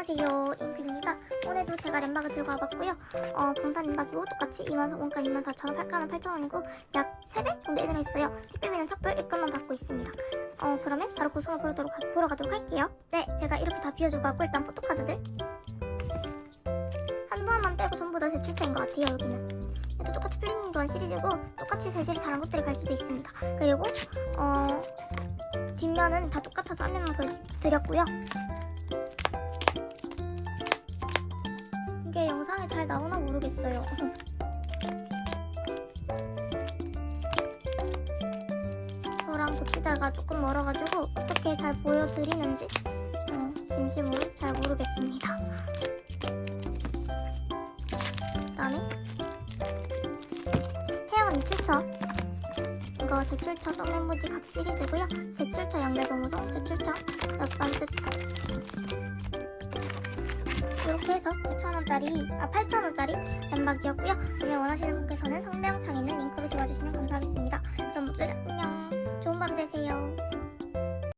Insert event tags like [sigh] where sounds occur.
안녕하세요. 인피입니다. 오늘도 제가 램박을 들고 와봤고요. 어, 방탄 램박이고 똑같이 2만 원가 24,000원 팔가는 8,000원이고 약 3배 정도 예전했어요. 택배비는 착불 입금만 받고 있습니다. 어 그러면 바로 구성을 하- 보러 가도록 할게요. 네 제가 이렇게 다 비워주고 왔고 일단 포토카드들. 한두 원만 빼고 전부 다 제출처인 것 같아요 여기는. 얘도 똑같이 플리닝 도안 시리즈고 똑같이 재질이 다른 것들이 갈 수도 있습니다. 그리고 어 뒷면은 다 똑같아서 앞면만 보여드렸고요 이게 영상에 잘 나오나 모르겠어요. [laughs] 저랑 고치다가 조금 멀어가지고 어떻게 잘 보여드리는지 어, 진심으로 잘 모르겠습니다. 그다음에 회원 이출처 이거 제출처 썸맹무지 각 시리즈고요. 제출처 양배고무송, 제출처 엽산 세트 이렇게 해서 9,000원짜리, 아 8,000원짜리 램박이었고요. 구매 원하시는 분께서는 성명창에 있는 링크로 도와주시면 감사하겠습니다. 그럼 모두 안녕.